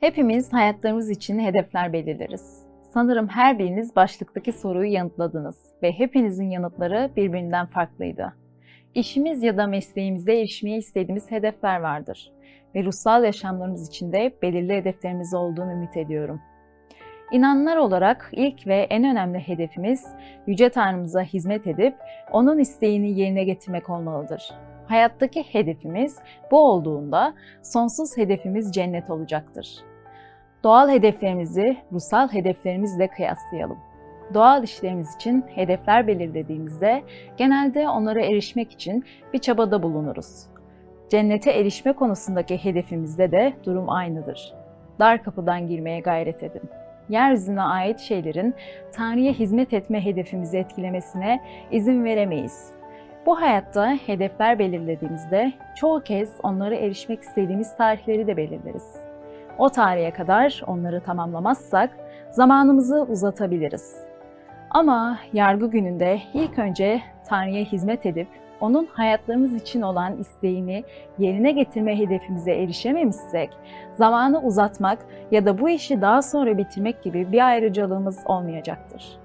Hepimiz hayatlarımız için hedefler belirleriz. Sanırım her biriniz başlıktaki soruyu yanıtladınız ve hepinizin yanıtları birbirinden farklıydı. İşimiz ya da mesleğimizde erişmeye istediğimiz hedefler vardır ve ruhsal yaşamlarımız için de belirli hedeflerimiz olduğunu ümit ediyorum. İnanlar olarak ilk ve en önemli hedefimiz Yüce Tanrımıza hizmet edip O'nun isteğini yerine getirmek olmalıdır. Hayattaki hedefimiz bu olduğunda sonsuz hedefimiz cennet olacaktır. Doğal hedeflerimizi ruhsal hedeflerimizle kıyaslayalım. Doğal işlerimiz için hedefler belirlediğimizde genelde onlara erişmek için bir çabada bulunuruz. Cennete erişme konusundaki hedefimizde de durum aynıdır. Dar kapıdan girmeye gayret edin. Yeryüzüne ait şeylerin Tanrı'ya hizmet etme hedefimizi etkilemesine izin veremeyiz. Bu hayatta hedefler belirlediğimizde çoğu kez onlara erişmek istediğimiz tarihleri de belirleriz. O tarihe kadar onları tamamlamazsak zamanımızı uzatabiliriz. Ama yargı gününde ilk önce Tanrı'ya hizmet edip onun hayatlarımız için olan isteğini yerine getirme hedefimize erişememişsek, zamanı uzatmak ya da bu işi daha sonra bitirmek gibi bir ayrıcalığımız olmayacaktır.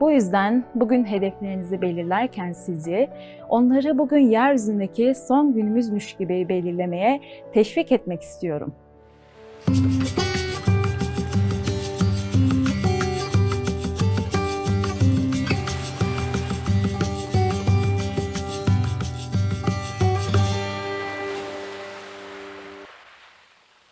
Bu yüzden bugün hedeflerinizi belirlerken sizi onları bugün yeryüzündeki son günümüzmüş gibi belirlemeye teşvik etmek istiyorum.